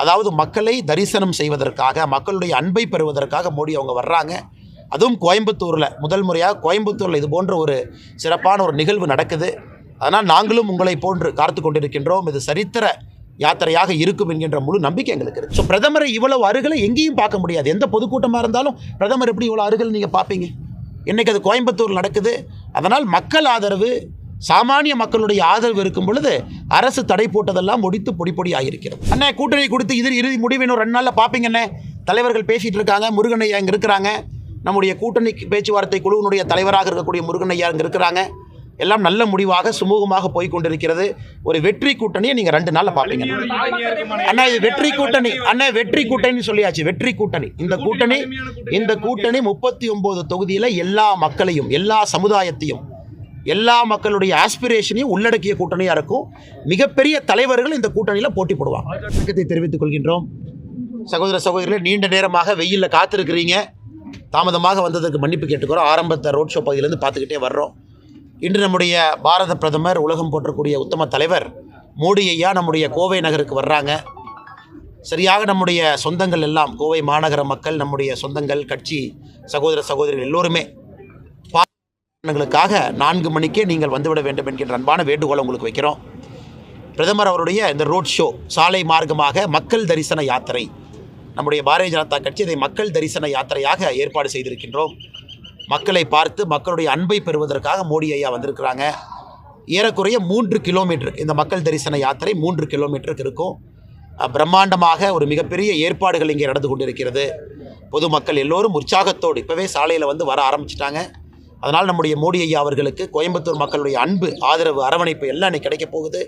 அதாவது மக்களை தரிசனம் செய்வதற்காக மக்களுடைய அன்பை பெறுவதற்காக மோடி அவங்க வர்றாங்க. அதுவும் கோயம்புத்தூரில். முதல் முறையாக கோயம்புத்தூரில் இது போன்ற ஒரு சிறப்பான ஒரு நிகழ்வு நடக்குது. அதனால் நாங்களும் உங்களை போன்று காத்து கொண்டிருக்கின்றோம். இது சரித்திர யாத்திரையாக இருக்கும் என்கின்ற முழு நம்பிக்கை எங்களுக்கு இருக்குது ஸோ பிரதமரை இவ்வளவு அருகில் எங்கேயும் பார்க்க முடியாது. எந்த பொதுக்கூட்டமாக இருந்தாலும் பிரதமர் எப்படி இவ்வளோ அருகில் நீங்கள் பார்ப்பீங்க? இன்றைக்கி அது கோயம்புத்தூர் நடக்குது. அதனால் மக்கள் ஆதரவு சாமானிய மக்களுடைய ஆதரவு இருக்கும் பொழுது அரசு தடை போட்டதெல்லாம் முடித்து பொடி பொடி ஆகியிருக்கிறது அண்ணே கூட்டணி கொடுத்து இது இறுதி முடிவு இன்னும் ரெண்டு நாளில் பார்ப்பீங்கண்ணே தலைவர்கள் பேசிகிட்டு இருக்காங்க முருகனையா இங்கே இருக்கிறாங்க. நம்முடைய கூட்டணி பேச்சுவார்த்தை குழுவினுடைய தலைவராக இருக்கக்கூடிய முருகனையா இங்கே இருக்கிறாங்க. எல்லாம் நல்ல முடிவாக சுமூகமாக போய் கொண்டிருக்கிறது. ஒரு வெற்றி கூட்டணியை நீங்கள் ரெண்டு நாளில் பார்ப்பீங்க அண்ணா. இது வெற்றி கூட்டணி. அண்ணா வெற்றி கூட்டணி சொல்லியாச்சு. வெற்றி கூட்டணி. இந்த கூட்டணி இந்த கூட்டணி முப்பத்தி ஒம்பது தொகுதியில் எல்லா மக்களையும் எல்லா சமுதாயத்தையும் எல்லா மக்களுடைய ஆஸ்பிரேஷனையும் உள்ளடக்கிய கூட்டணியாக இருக்கும். மிகப்பெரிய தலைவர்கள் இந்த கூட்டணியில் போட்டி போடுவாங்க. வணக்கத்தை தெரிவித்துக் கொள்கின்றோம். சகோதர சகோதரிகளே நீண்ட நேரமாக வெயிலில் காத்திருக்கிறீங்க. தாமதமாக வந்ததற்கு மன்னிப்பு கேட்டுக்கிறோம். ஆரம்பத்தை ரோட் ஷோ பகுதியிலேருந்து பார்த்துக்கிட்டே வர்றோம். இன்று நம்முடைய பாரத பிரதமர் உலகம் போற்றக்கூடிய உத்தம தலைவர் மோடி ஐயா நம்முடைய கோவை நகருக்கு வர்றாங்க. சரியாக நம்முடைய சொந்தங்கள் எல்லாம் கோவை மாநகர மக்கள் நம்முடைய சொந்தங்கள் கட்சி சகோதர சகோதரிகள் எல்லோருமே காரணங்களுக்காக நான்கு மணிக்கே நீங்கள் வந்துவிட வேண்டும் என்கின்ற அன்பான வேண்டுகோளை உங்களுக்கு வைக்கிறோம். பிரதமர் அவருடைய இந்த ரோட் ஷோ சாலை மார்க்கமாக மக்கள் தரிசன யாத்திரை. நம்முடைய பாரதிய ஜனதா கட்சி இதை மக்கள் தரிசன யாத்திரையாக ஏற்பாடு செய்திருக்கின்றோம். மக்களை பார்த்து மக்களுடைய அன்பை பெறுவதற்காக மோடி ஐயா வந்திருக்கிறாங்க. ஏறக்குறைய மூன்று கிலோமீட்டர் இந்த மக்கள் தரிசன யாத்திரை மூன்று கிலோமீட்டருக்கு இருக்கும். பிரம்மாண்டமாக ஒரு மிகப்பெரிய ஏற்பாடுகள் இங்கே நடந்து கொண்டிருக்கிறது. பொதுமக்கள் எல்லோரும் உற்சாகத்தோடு இப்போவே சாலையில் வந்து வர ஆரம்பிச்சிட்டாங்க. அதனால் நம்முடைய மோடி ஐயா அவர்களுக்கு கோயம்புத்தூர் மக்களுடைய அன்பு ஆதரவு அரவணைப்பு எல்லாம் இன்னைக்கு கிடைக்க போகுது.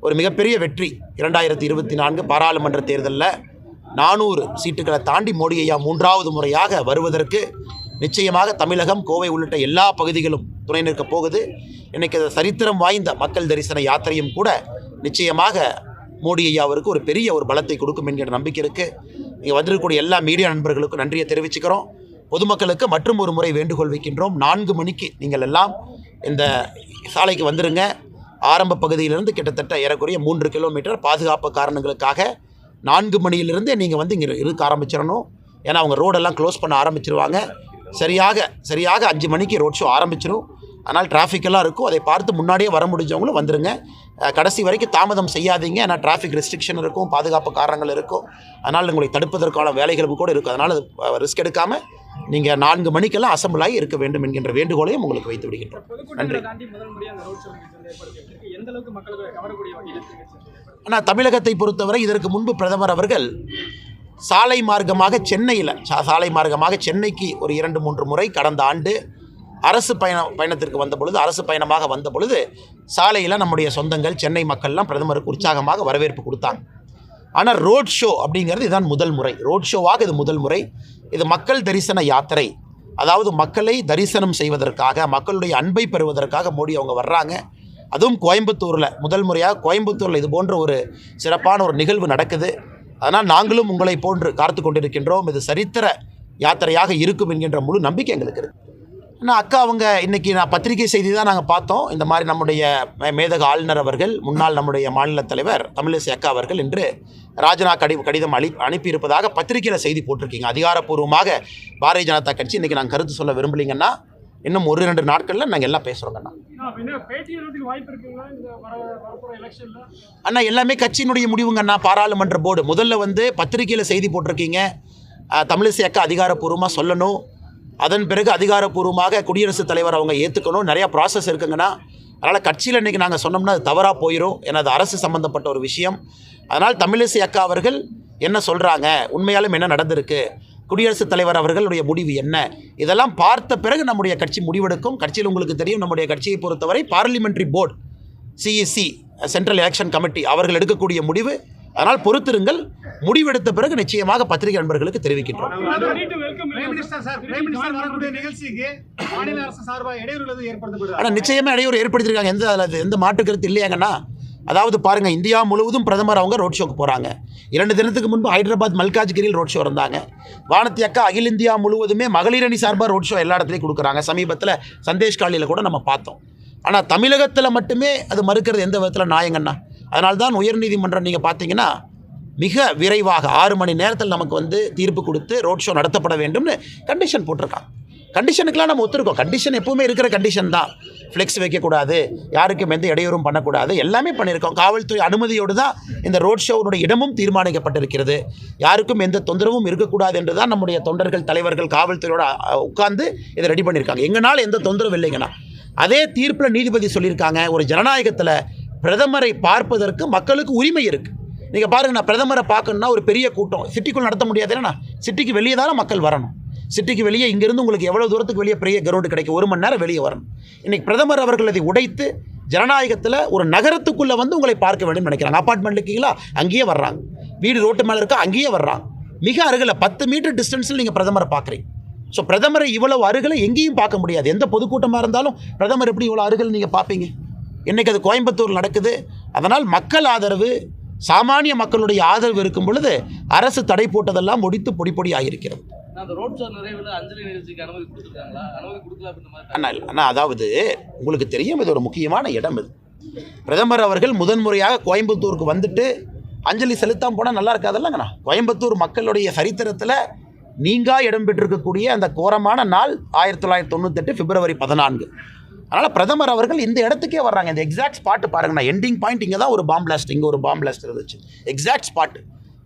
ஒரு மிகப்பெரிய வெற்றி இரண்டாயிரத்தி இருபத்தி நான்கு பாராளுமன்ற தேர்தலில் நானூறு சீட்டுகளை தாண்டி மோடி ஐயா மூன்றாவது முறையாக வருவதற்கு நிச்சயமாக தமிழகம் கோவை உள்ளிட்ட எல்லா பகுதிகளும் துணை நிற்கப் போகுது. இன்றைக்கி அது சரித்திரம் வாய்ந்த மக்கள் தரிசன யாத்திரையும் கூட நிச்சயமாக மோடி ஐயாவிற்கு ஒரு பெரிய ஒரு பலத்தை கொடுக்கும் என்கிற நம்பிக்கை இருக்குது இங்கே வந்திருக்கக்கூடிய எல்லா மீடியா நண்பர்களுக்கும் நன்றியை தெரிவிச்சுக்கிறோம். பொதுமக்களுக்கு மற்றும் ஒரு முறை வேண்டுகோள் வைக்கின்றோம். நான்கு மணிக்கு நீங்கள் எல்லாம் இந்த சாலைக்கு வந்துருங்க. ஆரம்ப பகுதியிலிருந்து கிட்டத்தட்ட ஏறக்குறைய மூன்று கிலோமீட்டர் பாதுகாப்பு காரணங்களுக்காக நான்கு மணியிலிருந்து நீங்கள் வந்து இங்கே இருக்க ஆரம்பிச்சிடணும். ஏன்னா அவங்க ரோடெல்லாம் க்ளோஸ் பண்ண ஆரம்பிச்சிருவாங்க. சரியாக சரியாக அஞ்சு மணிக்கு ரோட் ஷோ ஆரம்பிச்சிடும் அதனால் டிராஃபிக்கெல்லாம் இருக்கும். அதை பார்த்து முன்னாடியே வர முடிஞ்சவங்களும் வந்துடுங்க கடைசி வரைக்கும் தாமதம் செய்யாதீங்க. ஏன்னா டிராஃபிக் ரெஸ்ட்ரிக்ஷன் இருக்கும் பாதுகாப்பு காரணங்கள் இருக்கும். அதனால் உங்களை தடுப்பதற்கான வேலைகளும் கூட இருக்கும். அதனால் ரிஸ்க் எடுக்காமல் நீங்கள் நான்கு மணிக்கெல்லாம் அசம்பிள் ஆகி இருக்க வேண்டும் என்கின்ற வேண்டுகோளையும் உங்களுக்கு வைத்து விடுகின்றோம். நன்றி. ஆனால் தமிழகத்தை பொறுத்தவரை இதற்கு முன்பு பிரதமர் அவர்கள் சாலை மார்க்கமாக சென்னையில் சா- சாலை மார்க்கமாக சென்னைக்கு ஒரு இரண்டு மூன்று முறை கடந்த ஆண்டு அரசு பயணம் பயணத்திற்கு வந்த பொழுது அரசு பயணமாக வந்த பொழுது சாலையில் நம்முடைய சொந்தங்கள் சென்னை மக்கள்லாம் பிரதமருக்கு உற்சாகமாக வரவேற்பு கொடுத்தாங்க. ஆனால் ரோட் ஷோ அப்படிங்கிறது இதுதான் முதல் முறை. ரோட் ஷோவாக இது முதல் முறை. இது மக்கள் தரிசன யாத்திரை. அதாவது மக்களை தரிசனம் செய்வதற்காக மக்களுடைய அன்பை பெறுவதற்காக மோடி அவங்க வர்றாங்க. அதுவும் கோயம்புத்தூரில். முதல் முறையாக கோயம்புத்தூரில் இது போன்ற ஒரு சிறப்பான ஒரு நிகழ்வு நடக்குது. அதனால் நாங்களும் உங்களை போன்று காத்து கொண்டிருக்கின்றோம். இது சரித்திர யாத்திரையாக இருக்கும் என்கின்ற முழு நம்பிக்கை எங்களுக்கு இருக்குது ஆனால் அக்கா அவங்க இன்றைக்கி நான் பத்திரிகை செய்தி தான் நாங்கள் பார்த்தோம். இந்த மாதிரி நம்முடைய மேதக ஆளுநர் அவர்கள் முன்னாள் நம்முடைய மாநில தலைவர் தமிழிசை அக்கா அவர்கள் இன்று ராஜனா கடி கடிதம் அளி அனுப்பியிருப்பதாக பத்திரிகையில் செய்தி போட்டிருக்கீங்க. அதிகாரப்பூர்வமாக பாரதிய ஜனதா கட்சி இன்றைக்கி நாங்கள் கருத்து சொல்ல விரும்பலைங்கன்னா இன்னும் ஒரு ரெண்டு நாட்களில் நாங்கள் எல்லாம் பேசுகிறோங்கண்ணா அண்ணா எல்லாமே கட்சியினுடைய முடிவுங்கண்ணா. பாராளுமன்ற போர்டு. முதல்ல வந்து பத்திரிகையில் செய்தி போட்டிருக்கீங்க. தமிழிசை அக்கா அதிகாரப்பூர்வமாக சொல்லணும். அதன் பிறகு அதிகாரப்பூர்வமாக குடியரசுத் தலைவர் அவங்க ஏற்றுக்கணும் நிறையா ப்ராசஸ் இருக்குங்கன்னா அதனால் கட்சியில் இன்றைக்கி நாங்கள் சொன்னோம்னா அது தவறாக போயிடும் ஏன்னா அது அரசு சம்மந்தப்பட்ட ஒரு விஷயம். அதனால் தமிழிசை அக்கா அவர்கள் என்ன சொல்கிறாங்க உண்மையாலும் என்ன நடந்திருக்கு? குடியரசுத் தலைவர் அவர்களுடைய முடிவு என்ன? இதெல்லாம் பார்த்த பிறகு நம்முடைய கட்சி முடிவெடுக்கும். கட்சியில் உங்களுக்கு தெரியும் நம்முடைய கட்சியை பொறுத்தவரை parliamentary board CEC central election committee அவர்கள் எடுக்கக்கூடிய முடிவு. அதனால் பொறுத்திருங்கள். முடிவெடுத்த பிறகு நிச்சயமாக பத்திரிகை நண்பர்களுக்கு தெரிவிக்கின்றோம். ஆனால் நிச்சயமாக இடையூறு ஏற்படுத்தியிருக்காங்க எந்த அதில் எந்த மாற்று கருத்து இல்லையாங்கண்ணா? அதாவது பாருங்கள் இந்தியா முழுவதும் பிரதமர் அவங்க ரோட் ஷோக்கு போகிறாங்க இரண்டு தினத்துக்கு முன்பு ஹைதராபாத் மல்காஜ்கிரியில் ரோட் ஷோ இருந்தாங்க. வானத்தி அக்கா அகில இந்தியா முழுவதுமே மகளிர் அணி சார்பாக ரோட் ஷோ எல்லா இடத்துலையும் கொடுக்குறாங்க. சமீபத்தில் சந்தேஷ் காலியில் கூட நம்ம பார்த்தோம். ஆனால் தமிழகத்தில் மட்டுமே அது மறுக்கிறது எந்த விதத்தில் நியாயங்கண்ணா? அதனால் தான் உயர்நீதிமன்றம் நீங்கள் பார்த்தீங்கன்னா மிக விரைவாக ஆறு மணி நேரத்தில் நமக்கு வந்து தீர்ப்பு கொடுத்து ரோட் ஷோ நடத்தப்பட வேண்டும்னு கண்டிஷன் போட்டிருக்காங்க. கண்டிஷனுக்கெலாம் நம்ம ஒத்துருக்கோம். கண்டிஷன் எப்பவுமே இருக்கிற கண்டிஷன் தான். ஃப்ளெக்ஸ் வைக்கக்கூடாது. யாருக்கும் எந்த இடையூறும் பண்ணக்கூடாது. எல்லாமே பண்ணியிருக்கோம். காவல்துறை அனுமதியோடு தான் இந்த ரோட் ஷோவுடைய இடமும் தீர்மானிக்கப்பட்டிருக்கிறது. யாருக்கும் எந்த தொந்தரவும் இருக்கக்கூடாது என்று தான் நம்முடைய தொண்டர்கள் தலைவர்கள் காவல்துறையோட உட்கார்ந்து இதை ரெடி பண்ணியிருக்காங்க. எங்களால் எந்த தொந்தரவும் இல்லைங்கண்ணா. அதே தீர்ப்பில் நீதிபதி சொல்லியிருக்காங்க. ஒரு ஜனநாயகத்தில் பிரதமரை பார்ப்பதற்கு மக்களுக்கு உரிமை இருக்குது நீங்கள் பாருங்க நான் பிரதமரை பார்க்கணுன்னா ஒரு பெரிய கூட்டம். சிட்டிக்குள் நடத்த முடியாது. ஏன்னா சிட்டிக்கு வெளியே தானே மக்கள் வரணும். சிட்டிக்கு வெளியே இங்கேருந்து உங்களுக்கு எவ்வளோ தூரத்துக்கு வெளியே பெரிய கிரவுண்டு கிடைக்கும்? ஒரு மணி நேரம் வெளியே வரணும். இன்னைக்கு பிரதமர் அவர்கள் அதை உடைத்து ஜனநாயகத்தில் ஒரு நகரத்துக்குள்ளே வந்து உங்களை பார்க்க வேண்டும் நினைக்கிறாங்க. அப்பார்ட்மெண்ட் இருக்கீங்களா? அங்கேயே வர்றாங்க. வீடு ரோட்டு மேலே இருக்கா? அங்கேயே வர்றாங்க. மிக அருகில் பத்து மீட்டர் டிஸ்டன்ஸில் நீங்கள் பிரதமரை பார்க்குறீங்க. ஸோ பிரதமரை இவ்வளவு அருகில் எங்கேயும் பார்க்க முடியாது. எந்த பொதுக்கூட்டமாக இருந்தாலும் பிரதமர் எப்படி இவ்வளோ அருகில் நீங்கள் பார்ப்பீங்க? இன்றைக்கி அது கோயம்புத்தூர் நடக்குது. அதனால் மக்கள் ஆதரவு சாமானிய மக்களுடைய ஆதரவு இருக்கும் பொழுது அரசு தடை போட்டதெல்லாம் முடித்து பொடி பொடி ஆகியிருக்கிறது அண்ணா அதாவது உங்களுக்கு தெரியும் இது ஒரு முக்கியமான இடம் இது. பிரதமர் அவர்கள் முதன்முறையாக கோயம்புத்தூருக்கு வந்துட்டு அஞ்சலி செலுத்தாம போனால் நல்லா இருக்காதல்லங்கண்ணா கோயம்புத்தூர் மக்களுடைய சரித்திரத்தில் நீங்கா இடம் பெற்றிருக்கக்கூடிய அந்த கோரமான நாள் ஆயிரத்தி தொள்ளாயிரத்தி தொண்ணூத்தெட்டு பிப்ரவரி பதினான்கு. அதனால் பிரதமர் அவர்கள் இந்த இடத்துக்கே வர்றாங்க. இந்த எக்ஸாக்ட் ஸ்பாட்டு பாருங்கண்ணா. எண்டிங் பாயிண்ட் இங்கே தான் ஒரு பாம் பிளாஸ்ட் இங்கே ஒரு பாம் பிளாஸ்ட் இருந்துச்சு. எக்ஸாக்ட் ஸ்பாட்டு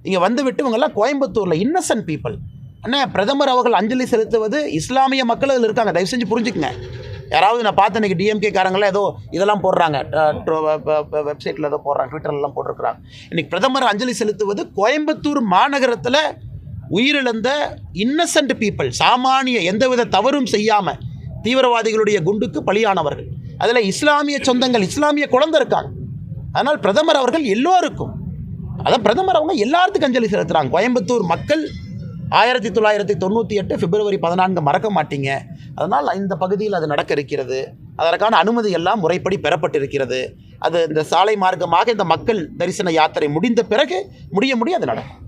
இங்கே வந்து விட்டு இவங்கெல்லாம் கோயம்புத்தூரில் இன்னசென்ட் பீப்புள் அண்ணா பிரதமர் அவர்கள் அஞ்சலி செலுத்துவது இஸ்லாமிய மக்கள் அதில் இருக்காங்க. தயவு செஞ்சு புரிஞ்சுக்குங்க. யாராவது நான் பார்த்தேன் இன்னைக்கு டிஎம்கே காரங்களாம் ஏதோ இதெல்லாம் போடுறாங்க. வெப்சைட்டில் ஏதோ போடுறாங்க. ட்விட்டர்லாம் போட்டிருக்கிறாங்க. இன்னைக்கு பிரதமர் அஞ்சலி செலுத்துவது கோயம்புத்தூர் மாநகரத்தில் உயிரிழந்த இன்னசென்ட் பீப்புள் சாமானிய எந்தவித தவறும் செய்யாமல் தீவிரவாதிகளுடைய குண்டுக்கு பலியானவர்கள். அதில் இஸ்லாமிய சொந்தங்கள் இஸ்லாமிய குழந்தை இருக்காங்க. அதனால் பிரதமர் அவர்கள் எல்லோருக்கும் அதான் பிரதமர் அவங்க எல்லாத்துக்கும் அஞ்சலி செலுத்துகிறாங்க கோயம்புத்தூர் மக்கள் ஆயிரத்தி தொள்ளாயிரத்தி தொண்ணூற்றி எட்டு பிப்ரவரி பதினான்கு மறக்க மாட்டீங்க. அதனால் இந்த பகுதியில் அது நடக்க இருக்கிறது. அதற்கான அனுமதி எல்லாம் முறைப்படி பெறப்பட்டிருக்கிறது. அது இந்த சாலை மார்க்கமாக இந்த மக்கள் தரிசன யாத்திரை முடிந்த பிறகு முடிய முடிய அது நடக்கும்.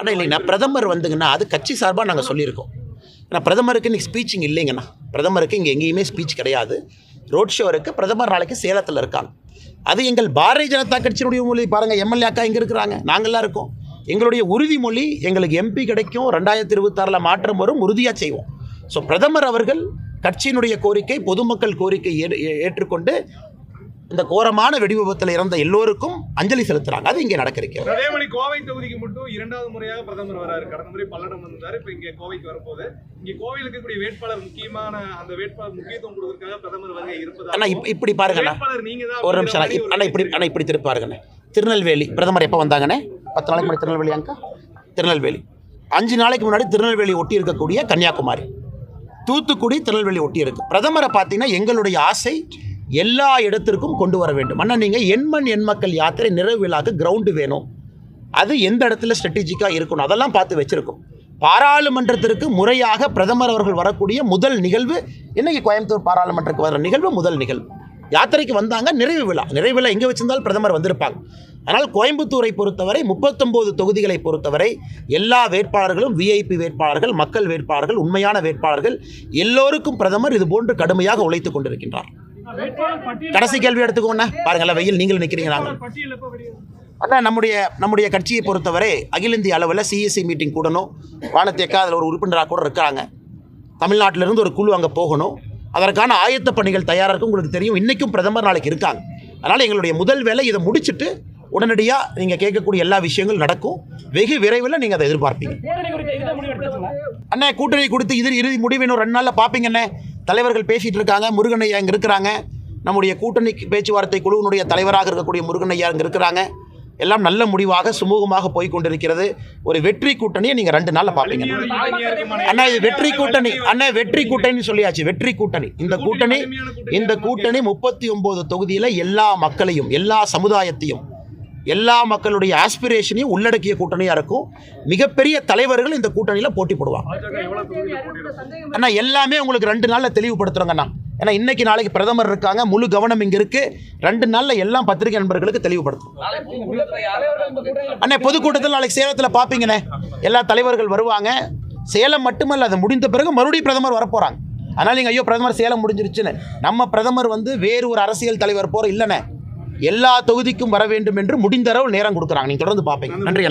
ஆனால் இல்லைங்கண்ணா பிரதமர் வந்துங்கன்னா அது கட்சி சார்பாக நாங்கள் சொல்லியிருக்கோம். ஏன்னா பிரதமருக்கு இன்னைக்கு ஸ்பீச்சிங் இல்லைங்கண்ணா. பிரதமருக்கு இங்கே எங்கேயுமே ஸ்பீச் கிடையாது. ரோட் ஷோ இருக்குது பிரதமர் நாளைக்கு சேலத்தில் இருக்காங்க. அது எங்கள் பாரதிய ஜனதா கட்சியினுடைய மொழி பாருங்கள் எம்எல்ஏ அக்கா இங்கே இருக்கிறாங்க. நாங்கள்லாம் இருக்கோம். எங்களுடைய உறுதிமொழி எங்களுக்கு எம்பி கிடைக்கும். ரெண்டாயிரத்தி இருபத்தாறில் மாற்றம் வரும். உறுதியாக செய்வோம். ஸோ பிரதமர் அவர்கள் கட்சியினுடைய கோரிக்கை பொதுமக்கள் கோரிக்கை ஏற்றுக்கொண்டு இந்த கோரமான வெடிவிபத்தில் இறந்த எல்லோருக்கும் அஞ்சலி செலுத்துகிறாங்க அது இங்கே நடக்க இருக்கிறது அதே மாதிரி கோவை தொகுதிக்கு மட்டும் இரண்டாவது முறையாக பிரதமர் வராரு. கடந்த முறை பல்லடம் வந்தாரு இப்ப இங்க கோவைக்கு வரப்போகுது இங்க கோவையில் இருக்கக்கூடிய வேட்பாளர் முக்கியமான அந்த வேட்பாளர் முக்கியத்துவம் கொடுக்கறதுக்காக பிரதமர் வருகை இருப்பதா? அண்ணா இப்ப இப்படி பாருங்கண்ணா. வேட்பாளர் நீங்க தான் ஒரு நிமிஷம் அண்ணா. இப்படி அண்ணா இப்படி திருப்பி பாருங்கண்ணே. திருநெல்வேலி பிரதமர் எப்போ வந்தாங்கண்ணே? பத்து நாளைக்கு முன்னாடி திருநெல்வேலி அங்கே? திருநெல்வேலி. அஞ்சு நாளைக்கு முன்னாடி திருநெல்வேலி ஒட்டி இருக்கக்கூடிய கன்னியாகுமரி. தூத்துக்குடி திருநெல்வேலி ஒட்டி இருக்கு பிரதமரை பார்த்தீங்கன்னா எங்களுடைய ஆசை எல்லா இடத்திற்கும் கொண்டு வர வேண்டும். ஆனால் நீங்கள் எண்மண் எண் மக்கள் யாத்திரை நிறைவு விழாக்கு கிரவுண்டு வேணும். அது எந்த இடத்துல ஸ்ட்ராட்டஜிக்காக இருக்கணும்? அதெல்லாம் பார்த்து வச்சுருக்கோம். பாராளுமன்றத்திற்கு முறையாக பிரதமர் அவர்கள் வரக்கூடிய முதல் நிகழ்வு இன்றைக்கி கோயம்புத்தூர் பாராளுமன்றத்துக்கு வர நிகழ்வு? முதல் நிகழ்வு. யாத்திரைக்கு வந்தாங்க நிறைவு விழா. நிறைவு விழா எங்கே வச்சிருந்தாலும் பிரதமர் வந்திருப்பாங்க. ஆனால் கோயம்புத்தூரை பொறுத்தவரை முப்பத்தொம்போது தொகுதிகளை பொறுத்தவரை எல்லா வேட்பாளர்களும் விஐபி வேட்பாளர்கள் மக்கள் வேட்பாளர்கள் உண்மையான வேட்பாளர்கள் எல்லோருக்கும் பிரதமர் இது போன்று கடுமையாக உழைத்துக் கொண்டிருக்கின்றார். கடைசி கேள்வி எடுத்துக்கோண்ணா. பாருங்களேன் வெயில் நீங்கள் நிற்கிறீங்க நாங்கள் அண்ணா நம்முடைய நம்முடைய கட்சியை பொறுத்தவரை அகில இந்திய அளவில் சிஎஸ்சி மீட்டிங் கூடணும். வானத்தேக்கா அதில் ஒரு உறுப்பினராக கூட இருக்காங்க தமிழ்நாட்டிலிருந்து ஒரு குழு அங்கே போகணும். அதற்கான ஆயத்த பணிகள் தயாராக இருக்கும் உங்களுக்கு தெரியும். இன்றைக்கும் பிரதமர் நாளைக்கு இருக்காங்க. அதனால் எங்களுடைய முதல் வேலை இதை முடிச்சுட்டு உடனடியாக நீங்கள் கேட்கக்கூடிய எல்லா விஷயங்களும் நடக்கும். வெகு விரைவில் நீங்கள் அதை எதிர்பார்ப்பீங்க. அண்ணே கூட்டணி கொடுத்து இது இறுதி முடிவு இன்னும் ரெண்டு நாளில் பார்ப்பீங்கண்ணே தலைவர்கள் பேசிகிட்டு இருக்காங்க முருகனையா இங்கே இருக்கிறாங்க. நம்முடைய கூட்டணி பேச்சுவார்த்தை குழுவினுடைய தலைவராக இருக்கக்கூடிய முருகனையா இங்கே இருக்கிறாங்க. எல்லாம் நல்ல முடிவாக சுமூகமாக போய் கொண்டிருக்கிறது ஒரு வெற்றி கூட்டணியை நீங்கள் ரெண்டு நாளில் பார்ப்பீங்க. அண்ணா இது வெற்றி கூட்டணி. அண்ணா வெற்றி கூட்டணி சொல்லியாச்சு. வெற்றி கூட்டணி. இந்த கூட்டணி. இந்த கூட்டணி முப்பத்தி ஒன்பது தொகுதியில் எல்லா மக்களையும் எல்லா சமுதாயத்தையும் எல்லா மக்களுடைய ஆஸ்பிரேஷனையும் உள்ளடக்கிய கூட்டணியாக இருக்கும். மிகப்பெரிய தலைவர்கள் இந்த கூட்டணியில் போட்டி போடுவாங்க. அண்ணா எல்லாமே உங்களுக்கு ரெண்டு நாளில் தெளிவுபடுத்துகிறோங்கண்ணா ஏன்னா இன்னைக்கு நாளைக்கு பிரதமர் இருக்காங்க முழு கவனம் இங்கே இருக்கு. ரெண்டு நாளில் எல்லாம் பத்திரிகை நண்பர்களுக்கு தெளிவுபடுத்தும் அண்ணே பொதுக்கூட்டத்தில் நாளைக்கு சேலத்தில் பார்ப்பீங்கண்ணே எல்லா தலைவர்கள் வருவாங்க. சேலம் மட்டுமல்ல அது முடிந்த பிறகு மறுபடியும் பிரதமர் வரப்போகிறாங்க அதனால் நீங்கள் ஐயோ பிரதமர் சேலம் முடிஞ்சிருச்சுன்னு. நம்ம பிரதமர் வந்து வேறு ஒரு அரசியல் தலைவர் போகிற இல்லைண்ணே. எல்லா தொகுதிக்கும் வர வேண்டும் என்று முடிந்தளவு நேரம் கொடுக்குறாங்க. நீங்கள் தொடர்ந்து பார்ப்பீங்க. நன்றி